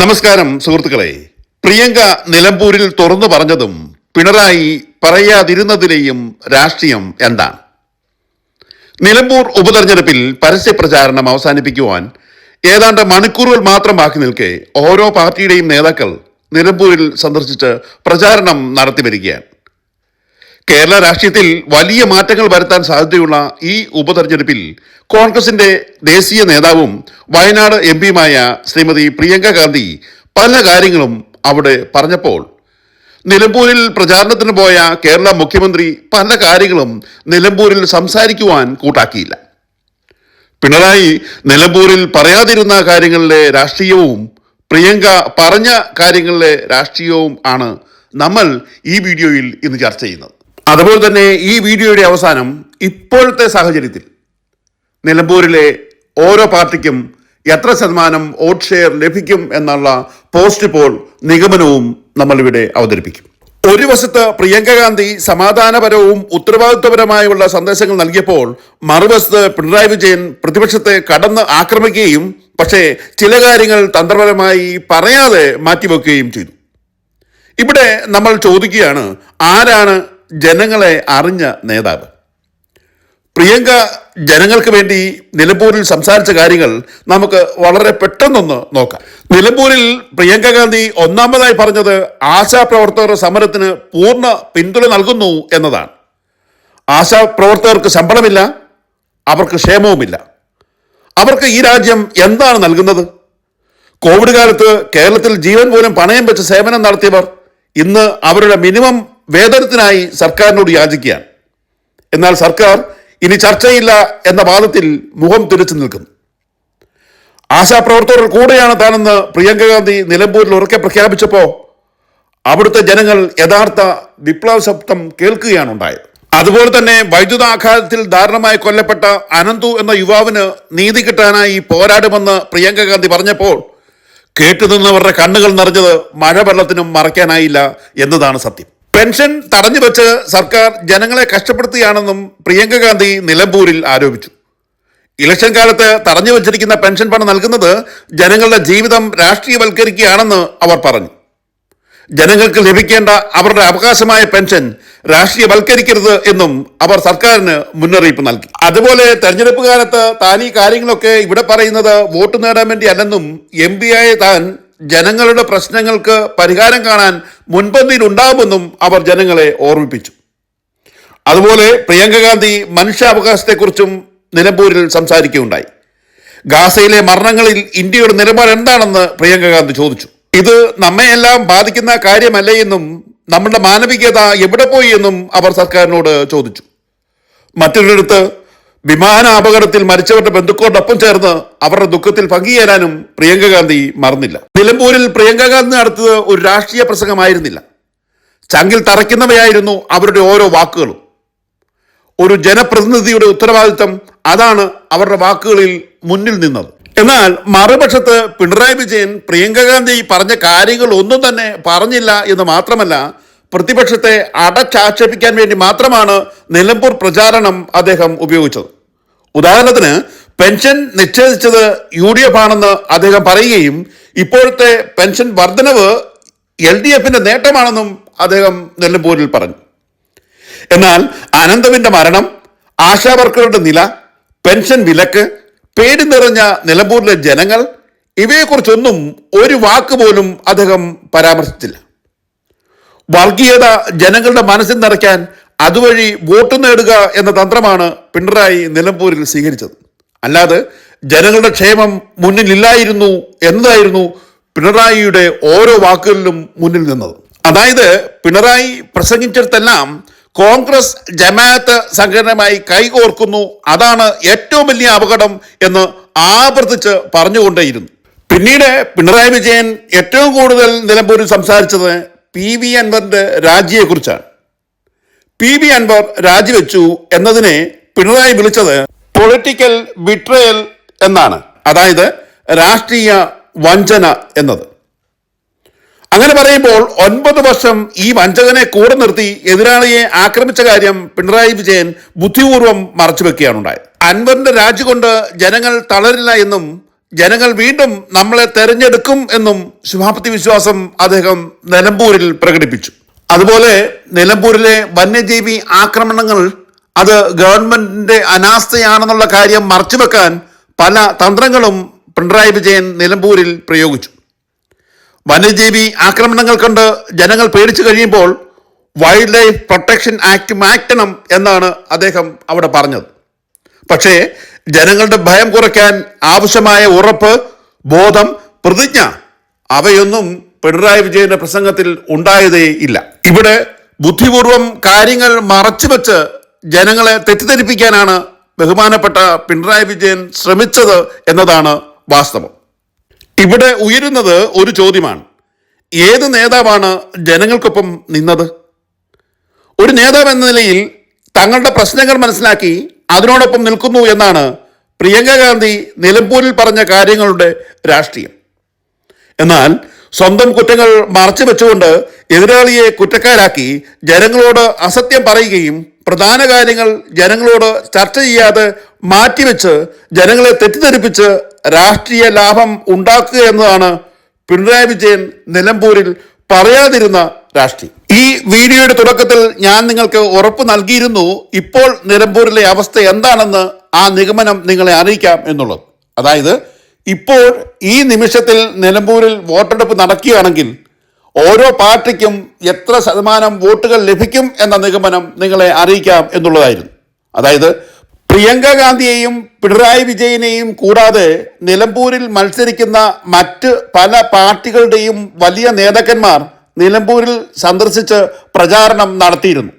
നമസ്കാരം സുഹൃത്തുക്കളെ. പ്രിയങ്ക നിലമ്പൂരിൽ തുറന്നു പറഞ്ഞതും പിണറായി പറയാതിരുന്നതിലെയും രാഷ്ട്രീയം എന്താണ്? നിലമ്പൂർ ഉപതെരഞ്ഞെടുപ്പിൽ പരസ്യ പ്രചാരണം അവസാനിപ്പിക്കുവാൻ ഏതാണ്ട് മണിക്കൂറുകൾ മാത്രം ബാക്കി നിൽക്കെ ഓരോ പാർട്ടിയുടെയും നേതാക്കൾ നിലമ്പൂരിൽ സന്ദർശിച്ച് പ്രചാരണം നടത്തി വരികയാണ് കേരള രാഷ്ട്രീയത്തിൽ വലിയ മാറ്റങ്ങൾ വരുത്താൻ സാധ്യതയുള്ള ഈ ഉപതെരഞ്ഞെടുപ്പിൽ കോൺഗ്രസിന്റെ ദേശീയ നേതാവും വയനാട് എം പിയുമായ ശ്രീമതി പ്രിയങ്ക ഗാന്ധി പല കാര്യങ്ങളും അവിടെ പറഞ്ഞപ്പോൾ നിലമ്പൂരിൽ പ്രചാരണത്തിന് പോയ കേരള മുഖ്യമന്ത്രി പല കാര്യങ്ങളും നിലമ്പൂരിൽ സംസാരിക്കുവാൻ കൂട്ടാക്കിയില്ല. പിണറായി നിലമ്പൂരിൽ പറയാതിരുന്ന കാര്യങ്ങളിലെ രാഷ്ട്രീയവും പ്രിയങ്ക പറഞ്ഞ കാര്യങ്ങളിലെ രാഷ്ട്രീയവും ആണ് നമ്മൾ ഈ വീഡിയോയിൽ ഇന്ന് ചർച്ച ചെയ്യുന്നത്. അതുപോലെ തന്നെ ഈ വീഡിയോയുടെ അവസാനം ഇപ്പോഴത്തെ സാഹചര്യത്തിൽ നിലമ്പൂരിലെ ഓരോ പാർട്ടിക്കും എത്ര ശതമാനം വോട്ട് ഷെയർ ലഭിക്കും എന്നുള്ള പോസ്റ്റ് പോൾ നിഗമനവും നമ്മളിവിടെ അവതരിപ്പിക്കും. ഒരു വശത്ത് പ്രിയങ്ക ഗാന്ധി സമാധാനപരവും ഉത്തരവാദിത്വപരമായുള്ള സന്ദേശങ്ങൾ നൽകിയപ്പോൾ മറുവശത്ത് പിണറായി വിജയൻ പ്രതിപക്ഷത്തെ കടന്ന് ആക്രമിക്കുകയും പക്ഷേ ചില കാര്യങ്ങൾ തന്ത്രപരമായി പറയാതെ മാറ്റിവെക്കുകയും ചെയ്തു. ഇവിടെ നമ്മൾ ചോദിക്കുകയാണ് ആരാണ് ജനങ്ങളെ അറിഞ്ഞ നേതാവ്. പ്രിയങ്ക ജനങ്ങൾക്ക് വേണ്ടി നിലമ്പൂരിൽ സംസാരിച്ച കാര്യങ്ങൾ നമുക്ക് വളരെ പെട്ടെന്നൊന്ന് നോക്കാം. നിലമ്പൂരിൽ പ്രിയങ്ക ഗാന്ധി ഒന്നാമതായി പറഞ്ഞത് ആശാപ്രവർത്തകർ സമരത്തിന് പൂർണ പിന്തുണ നൽകുന്നു എന്നതാണ്. ആശാപ്രവർത്തകർക്ക് ശമ്പളമില്ല അവർക്ക് ക്ഷേമവുമില്ല. അവർക്ക് ഈ രാജ്യം എന്താണ് നൽകുന്നത്? കോവിഡ് കാലത്ത് കേരളത്തിൽ ജീവൻ പോലും പണയം വെച്ച് സേവനം നടത്തിയവർ ഇന്ന് അവരുടെ മിനിമം വേതനത്തിനായി സർക്കാരിനോട് യാചിക്കുകയാണ്. എന്നാൽ സർക്കാർ ഇനി ചർച്ചയില്ല എന്ന വാദത്തിൽ മുഖം തിരിച്ചു നിൽക്കുന്നു. ആശാപ്രവർത്തകർ കൂടെയാണ് താനെന്ന് പ്രിയങ്ക ഗാന്ധി നിലമ്പൂരിൽ ഉറക്കെ പ്രഖ്യാപിച്ചപ്പോൾ അവിടുത്തെ ജനങ്ങൾ യഥാർത്ഥ വിപ്ലവ ശബ്ദം കേൾക്കുകയാണ് ഉണ്ടായത്. അതുപോലെ തന്നെ വൈദ്യുതാഘാതത്തിൽ ദാരുണമായി കൊല്ലപ്പെട്ട അനന്തു എന്ന യുവാവിന് നീതി കിട്ടാനായി പോരാടുമെന്ന് പ്രിയങ്ക ഗാന്ധി പറഞ്ഞപ്പോൾ കേട്ടുനിന്നവരുടെ കണ്ണുകൾ നിറഞ്ഞത് മഴവെള്ളത്തിനും മറയ്ക്കാനായില്ല എന്നതാണ് സത്യം. പെൻഷൻ തടഞ്ഞു വെച്ച് സർക്കാർ ജനങ്ങളെ കഷ്ടപ്പെടുത്തുകയാണെന്നും പ്രിയങ്ക ഗാന്ധി നിലമ്പൂരിൽ ആരോപിച്ചു. ഇലക്ഷൻ കാലത്ത് തടഞ്ഞു വച്ചിരിക്കുന്ന പെൻഷൻ പണം നൽകുന്നത് ജനങ്ങളുടെ ജീവിതം രാഷ്ട്രീയവൽക്കരിക്കുകയാണെന്ന് അവർ പറഞ്ഞു. ജനങ്ങൾക്ക് ലഭിക്കേണ്ട അവരുടെ അവകാശമായ പെൻഷൻ രാഷ്ട്രീയവൽക്കരിക്കരുത് എന്നും അവർ സർക്കാരിന് മുന്നറിയിപ്പ് നൽകി. അതുപോലെ തെരഞ്ഞെടുപ്പ് കാലത്ത് താൻ ഈ കാര്യങ്ങളൊക്കെ ഇവിടെ പറയുന്നത് വോട്ട് നേടാൻ വേണ്ടി അല്ലെന്നും എം ആയ താൻ ജനങ്ങളുടെ പ്രശ്നങ്ങൾക്ക് പരിഹാരം കാണാൻ മുൻപന്തിയിൽ ഉണ്ടാകുമെന്നും അവർ ജനങ്ങളെ ഓർമ്മിപ്പിച്ചു. അതുപോലെ പ്രിയങ്ക ഗാന്ധി മനുഷ്യാവകാശത്തെക്കുറിച്ചും നിലമ്പൂരിൽ സംസാരിക്കുകയുണ്ടായി. ഗാസയിലെ മരണങ്ങളിൽ ഇന്ത്യയുടെ നിലപാട് എന്താണെന്ന് പ്രിയങ്ക ഗാന്ധി ചോദിച്ചു. ഇത് നമ്മയെല്ലാം ബാധിക്കുന്ന കാര്യമല്ലേ എന്നും നമ്മളുടെ മാനവികത എവിടെ പോയി എന്നും അവർ സർക്കാരിനോട് ചോദിച്ചു. മറ്റൊരിടത്ത് വിമാന അപകടത്തിൽ മരിച്ചവരുടെ ബന്ധുക്കളോടൊപ്പം ചേർന്ന് അവരുടെ ദുഃഖത്തിൽ പങ്കുചേരാനും പ്രിയങ്ക ഗാന്ധി മറന്നില്ല. നിലമ്പൂരിൽ പ്രിയങ്ക ഗാന്ധി നടത്തിയത് ഒരു രാഷ്ട്രീയ പ്രസംഗമായിരുന്നില്ല. ചങ്കിൽ തറയ്ക്കുന്നവയായിരുന്നു അവരുടെ ഓരോ വാക്കുകളും. ഒരു ജനപ്രതിനിധിയുടെ ഉത്തരവാദിത്തം അതാണ് അവരുടെ വാക്കുകളിൽ മുന്നിൽ നിന്നത്. എന്നാൽ മറുപക്ഷത്ത് പിണറായി വിജയൻ പ്രിയങ്ക ഗാന്ധി പറഞ്ഞ കാര്യങ്ങൾ ഒന്നും തന്നെ പറഞ്ഞില്ല എന്ന് മാത്രമല്ല പ്രതിപക്ഷത്തെ അടച്ചാക്ഷേപിക്കാൻ വേണ്ടി മാത്രമാണ് നിലമ്പൂർ പ്രചാരണം അദ്ദേഹം ഉപയോഗിച്ചത്. ഉദാഹരണത്തിന് പെൻഷൻ നിശ്ചയിച്ചത് യു ഡി എഫ് ആണെന്ന് അദ്ദേഹം പറയുകയും ഇപ്പോഴത്തെ പെൻഷൻ വർധനവ് എൽ ഡി എഫിന്റെ നേട്ടമാണെന്നും അദ്ദേഹം നിലമ്പൂരിൽ പറഞ്ഞു. എന്നാൽ അനന്തവിന്റെ മരണം ആശാ വർക്കറുടെ നില പെൻഷൻ വിലക്ക് പേടി നിറഞ്ഞ നിലമ്പൂരിലെ ജനങ്ങൾ ഇവയെക്കുറിച്ചൊന്നും ഒരു വാക്ക് പോലും അദ്ദേഹം പരാമർശിച്ചില്ല. വർഗീയത ജനങ്ങളുടെ മനസ്സിൽ നിറയ്ക്കാൻ അതുവഴി വോട്ട് നേടുക എന്ന തന്ത്രമാണ് പിണറായി നിലമ്പൂരിൽ സ്വീകരിച്ചത്. അല്ലാതെ ജനങ്ങളുടെ ക്ഷേമം മുന്നിലില്ലായിരുന്നു എന്നതായിരുന്നു പിണറായിയുടെ ഓരോ വാക്കുകളിലും മുന്നിൽ നിന്നത്. അതായത് പിണറായി പ്രസംഗിച്ചിടത്തെല്ലാം കോൺഗ്രസ് ജമാഅത്ത് സംഘടനയുമായി കൈകോർക്കുന്നു അതാണ് ഏറ്റവും വലിയ അപകടം എന്ന് ആവർത്തിച്ച് പറഞ്ഞുകൊണ്ടേയിരുന്നു. പിന്നീട് പിണറായി വിജയൻ ഏറ്റവും കൂടുതൽ നിലമ്പൂരിൽ സംസാരിച്ചത് പി വി അൻവറിന്റെ രാജിയെക്കുറിച്ചാണ്. പി വി അൻവർ രാജിവെച്ചു എന്നതിനെ പിണറായി വിളിച്ചത് പൊളിറ്റിക്കൽ ബിട്രയൽ എന്നാണ്. അതായത് രാഷ്ട്രീയ വഞ്ചന എന്നത്. അങ്ങനെ പറയുമ്പോൾ ഒൻപത് വർഷം ഈ വഞ്ചകനെ കൂടെ നിർത്തി എതിരാളിയെ ആക്രമിച്ച കാര്യം പിണറായി വിജയൻ ബുദ്ധിപൂർവം മറച്ചുവെക്കുകയാണ് ഉണ്ടായത് അൻവറിന്റെ രാജി കൊണ്ട് ജനങ്ങൾ തളരില്ല എന്നും ജനങ്ങൾ വീണ്ടും നമ്മളെ തെരഞ്ഞെടുക്കും എന്നും ശുഭാപ്തി വിശ്വാസം അദ്ദേഹം നിലമ്പൂരിൽ പ്രകടിപ്പിച്ചു. അതുപോലെ നിലമ്പൂരിലെ വന്യജീവി ആക്രമണങ്ങൾ അത് ഗവൺമെന്റിന്റെ അനാസ്ഥയാണെന്നുള്ള കാര്യം മറച്ചുവെക്കാൻ പല തന്ത്രങ്ങളും പിണറായി വിജയൻ നിലമ്പൂരിൽ പ്രയോഗിച്ചു. വന്യജീവി ആക്രമണങ്ങൾ കണ്ട് ജനങ്ങൾ പേടിച്ചു കഴിയുമ്പോൾ വൈൽഡ് ലൈഫ് പ്രൊട്ടക്ഷൻ ആക്ട് മാറ്റണം എന്നാണ് അദ്ദേഹം അവിടെ പറഞ്ഞത്. പക്ഷേ ജനങ്ങളുടെ ഭയം കുറയ്ക്കാൻ ആവശ്യമായ ഉറപ്പ് ബോധം പ്രതിജ്ഞ അവയൊന്നും പിണറായി വിജയന്റെ പ്രസംഗത്തിൽ ഉണ്ടായതേ ഇല്ല. ഇവിടെ ബുദ്ധിപൂർവം കാര്യങ്ങൾ മറച്ചുവെച്ച് ജനങ്ങളെ തെറ്റിദ്ധരിപ്പിക്കാനാണ് ബഹുമാനപ്പെട്ട പിണറായി വിജയൻ ശ്രമിച്ചത് എന്നതാണ് വാസ്തവം. ഇവിടെ ഉയരുന്നത് ഒരു ചോദ്യമാണ്. ഏത് നേതാവാണ് ജനങ്ങൾക്കൊപ്പം നിന്നത്? ഒരു നേതാവ് എന്ന നിലയിൽ തങ്ങളുടെ പ്രശ്നങ്ങൾ മനസ്സിലാക്കി അതിനോടൊപ്പം നിൽക്കുന്നു എന്നാണ് പ്രിയങ്ക ഗാന്ധി നിലമ്പൂരിൽ പറഞ്ഞ കാര്യങ്ങളുടെ രാഷ്ട്രീയം. എന്നാൽ സ്വന്തം കുറ്റങ്ങൾ മറച്ചു വെച്ചുകൊണ്ട് എതിരാളിയെ കുറ്റക്കാരാക്കി ജനങ്ങളോട് അസത്യം പറയുകയും പ്രധാന കാര്യങ്ങൾ ജനങ്ങളോട് ചർച്ച ചെയ്യാതെ മാറ്റിവെച്ച് ജനങ്ങളെ തെറ്റിദ്ധരിപ്പിച്ച് രാഷ്ട്രീയ ലാഭം ഉണ്ടാക്കുക എന്നതാണ് പിണറായി വിജയൻ നിലമ്പൂരിൽ പറയാതിരുന്ന രാഷ്ട്രീയം. ഈ വീഡിയോയുടെ തുടക്കത്തിൽ ഞാൻ നിങ്ങൾക്ക് ഉറപ്പ് നൽകിയിരുന്നു. ഇപ്പോൾ നിലമ്പൂരിലെ അവസ്ഥ എന്താണെന്ന് ആ നിഗമനം നിങ്ങളെ അറിയിക്കാം എന്നുള്ളത്. അതായത് ഇപ്പോൾ ഈ നിമിഷത്തിൽ നിലമ്പൂരിൽ വോട്ടെടുപ്പ് നടക്കുകയാണെങ്കിൽ ഓരോ പാർട്ടിക്കും എത്ര ശതമാനം വോട്ടുകൾ ലഭിക്കും എന്ന നിഗമനം നിങ്ങളെ അറിയിക്കാം എന്നുള്ളതായിരുന്നു. അതായത് പ്രിയങ്ക ഗാന്ധിയെയും പിണറായി വിജയനെയും കൂടാതെ നിലമ്പൂരിൽ മത്സരിക്കുന്ന മറ്റ് പല പാർട്ടികളുടെയും വലിയ നേതാക്കന്മാർ നിലമ്പൂരിൽ സന്ദർശിച്ച് പ്രചാരണം നടത്തിയിരുന്നു.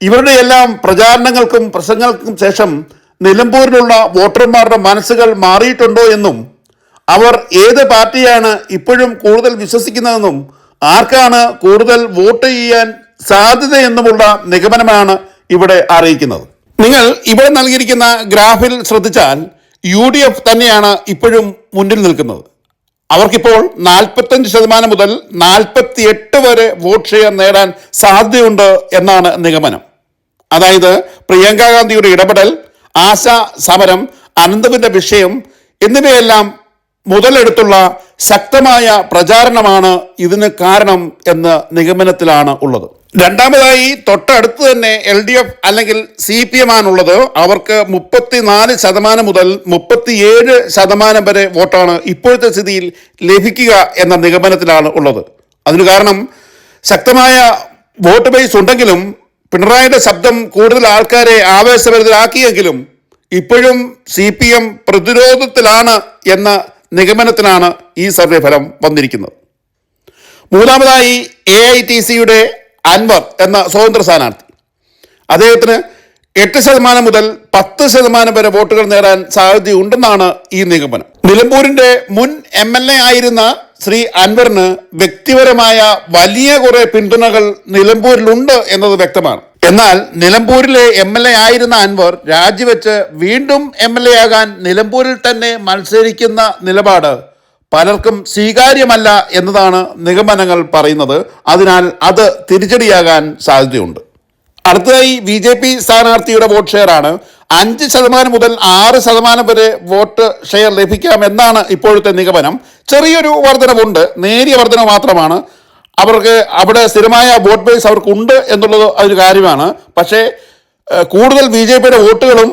ഇവരുടെ എല്ലാം പ്രചാരണങ്ങൾക്കും പ്രസംഗങ്ങൾക്കും ശേഷം നിലമ്പൂരിലുള്ള വോട്ടർമാരുടെ മനസ്സുകൾ മാറിയിട്ടുണ്ടോ എന്നും അവർ ഏത് പാർട്ടിയാണ് ഇപ്പോഴും കൂടുതൽ വിശ്വസിക്കുന്നതെന്നും ആർക്കാണ് കൂടുതൽ വോട്ട് ചെയ്യാൻ സാധ്യതയെന്നുമുള്ള നിഗമനമാണ് ഇവിടെ അറിയിക്കുന്നത്. നിങ്ങൾ ഇവിടെ നൽകിയിരിക്കുന്ന ഗ്രാഫിൽ ശ്രദ്ധിച്ചാൽ യു തന്നെയാണ് ഇപ്പോഴും മുന്നിൽ നിൽക്കുന്നത്. അവർക്കിപ്പോൾ നാൽപ്പത്തഞ്ച് ശതമാനം മുതൽ നാൽപ്പത്തി എട്ട് വരെ വോട്ട് ഷെയർ നേടാൻ സാധ്യതയുണ്ട് എന്നാണ് നിഗമനം. അതായത് പ്രിയങ്ക ഗാന്ധിയുടെ ഇടപെടൽ ആശ സമരം അനന്തവിന്റെ വിഷയം എന്നിവയെല്ലാം മുതലെടുത്തുള്ള ശക്തമായ പ്രചാരണമാണ് ഇതിന് കാരണം എന്ന നിഗമനത്തിലാണ് ഉള്ളത്. രണ്ടാമതായി തൊട്ടടുത്ത് തന്നെ എൽ ഡി എഫ് അല്ലെങ്കിൽ സി പി എം ആണുള്ളത്. അവർക്ക് മുപ്പത്തിനാല് ശതമാനം മുതൽ മുപ്പത്തിയേഴ് ശതമാനം വരെ വോട്ടാണ് ഇപ്പോഴത്തെ സ്ഥിതിയിൽ ലഭിക്കുക എന്ന നിഗമനത്തിലാണ് ഉള്ളത്. അതിന് കാരണം ശക്തമായ വോട്ട് ബേസ് ഉണ്ടെങ്കിലും പിണറായിയുടെ ശബ്ദം കൂടുതൽ ആൾക്കാരെ ആവേശഭരിതരാക്കിയെങ്കിലും ഇപ്പോഴും സി പി എം പ്രതിരോധത്തിലാണ് എന്ന നിഗമനത്തിനാണ് ഈ സർവേ ഫലം വന്നിരിക്കുന്നത്. മൂന്നാമതായി എ ഐ ടി സിയുടെ അൻവർ എന്ന സ്വതന്ത്ര സ്ഥാനാർത്ഥി. അദ്ദേഹത്തിന് എട്ട് ശതമാനം മുതൽ പത്ത് ശതമാനം വരെ വോട്ടുകൾ നേടാൻ സാധ്യതയുണ്ടെന്നാണ് ഈ നിഗമനം. നിലമ്പൂരിന്റെ മുൻ എം എൽ എ ആയിരുന്ന ശ്രീ അൻവറിന് വ്യക്തിപരമായ വലിയ കുറെ പിന്തുണകൾ നിലമ്പൂരിലുണ്ട് എന്നത് വ്യക്തമാണ്. എന്നാൽ നിലമ്പൂരിലെ എം എൽ എ ആയിരുന്ന അൻവർ രാജിവെച്ച് വീണ്ടും എം എൽ എ ആകാൻ നിലമ്പൂരിൽ തന്നെ മത്സരിക്കുന്ന നിലപാട് പലർക്കും സ്വീകാര്യമല്ല എന്നതാണ് നിഗമനങ്ങൾ പറയുന്നത്. അതിനാൽ അത് തിരിച്ചടിയാകാൻ സാധ്യതയുണ്ട്. അടുത്തതായി ബി ജെ പി സ്ഥാനാർത്ഥിയുടെ വോട്ട് ഷെയർ ആണ് അഞ്ച് ശതമാനം മുതൽ ആറ് ശതമാനം വരെ വോട്ട് ഷെയർ ലഭിക്കാം എന്നാണ് ഇപ്പോഴത്തെ നിഗമനം. ചെറിയൊരു വർധനവുണ്ട്. നേരിയ വർധന മാത്രമാണ്. അവർക്ക് അവിടെ സ്ഥിരമായ വോട്ട് ബേസ് അവർക്കുണ്ട് എന്നുള്ളത് അതൊരു കാര്യമാണ്. പക്ഷേ കൂടുതൽ ബി ജെ പിയുടെ വോട്ടുകളും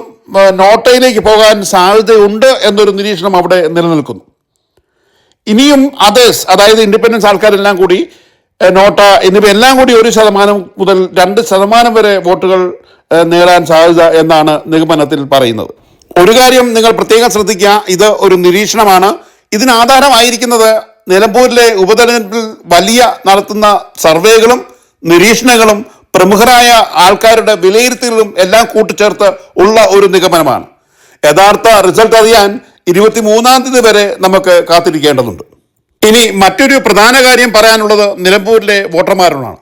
നോട്ടയിലേക്ക് പോകാൻ സാധ്യതയുണ്ട് എന്നൊരു നിരീക്ഷണം അവിടെ നിലനിൽക്കുന്നു. ഇനിയും അതേഴ്സ് അതായത് ഇൻഡിപെൻഡൻസ് ആൾക്കാരെല്ലാം കൂടി നോട്ട എന്നിവ എല്ലാം കൂടി ഒരു ശതമാനം മുതൽ രണ്ട് ശതമാനം വരെ വോട്ടുകൾ നേടാൻ സാധ്യത എന്നാണ് നിഗമനത്തിൽ പറയുന്നത്. ഒരു കാര്യം നിങ്ങൾ പ്രത്യേകം ശ്രദ്ധിക്കുക ഇത് ഒരു നിരീക്ഷണമാണ്. ഇതിന് ആധാരമായിരിക്കുന്നത് നിലമ്പൂരിലെ ഉപതെരഞ്ഞെടുപ്പിൽ വലിയ നടത്തുന്ന സർവേകളും നിരീക്ഷണങ്ങളും പ്രമുഖരായ ആൾക്കാരുടെ വിലയിരുത്തലുകളും എല്ലാം കൂട്ടിച്ചേർത്ത് ഉള്ള ഒരു നിഗമനമാണ്. യഥാർത്ഥ റിസൾട്ട് അറിയാൻ ഇരുപത്തിമൂന്നാം തീയതി വരെ നമുക്ക് കാത്തിരിക്കേണ്ടതുണ്ട്. ഇനി മറ്റൊരു പ്രധാന കാര്യം പറയാനുള്ളത് നിലമ്പൂരിലെ വോട്ടർമാരോടാണ്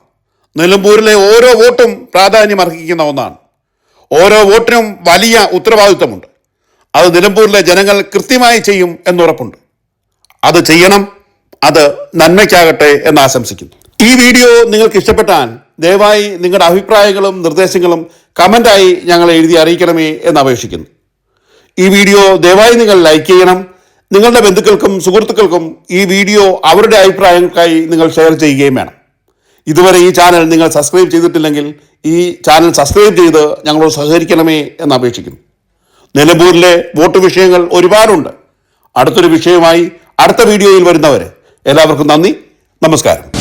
നിലമ്പൂരിലെ ഓരോ വോട്ടും പ്രാധാന്യം അർഹിക്കുന്ന ഒന്നാണ്. ഓരോ വോട്ടിനും വലിയ ഉത്തരവാദിത്വമുണ്ട്. അത് നിലമ്പൂരിലെ ജനങ്ങൾ കൃത്യമായി ചെയ്യും എന്നുറപ്പുണ്ട്. അത് ചെയ്യണം അത് നന്മയ്ക്കാകട്ടെ എന്ന് ആശംസിക്കുന്നു. ഈ വീഡിയോ നിങ്ങൾക്ക് ഇഷ്ടപ്പെട്ടാൽ ദയവായി നിങ്ങളുടെ അഭിപ്രായങ്ങളും നിർദ്ദേശങ്ങളും കമന്റായി ഞങ്ങളെ എഴുതി അറിയിക്കണമേ എന്ന് അപേക്ഷിക്കുന്നു. ഈ വീഡിയോ ദയവായി നിങ്ങൾ ലൈക്ക് ചെയ്യണം. നിങ്ങളുടെ ബന്ധുക്കൾക്കും സുഹൃത്തുക്കൾക്കും ഈ വീഡിയോ അവരുടെ അഭിപ്രായങ്ങൾക്കായി നിങ്ങൾ ഷെയർ ചെയ്യുകയും വേണം. ഇതുവരെ ഈ ചാനൽ നിങ്ങൾ സബ്സ്ക്രൈബ് ചെയ്തിട്ടില്ലെങ്കിൽ ഈ ചാനൽ സബ്സ്ക്രൈബ് ചെയ്ത് ഞങ്ങളോട് സഹകരിക്കണമേ എന്ന് അപേക്ഷിക്കുന്നു. നിലമ്പൂരിലെ വോട്ട് വിഷയങ്ങൾ ഒരുപാടുണ്ട്. അടുത്തൊരു വിഷയമായി അടുത്ത വീഡിയോയിൽ വരുന്നവരെ. എല്ലാവർക്കും നന്ദി. നമസ്കാരം.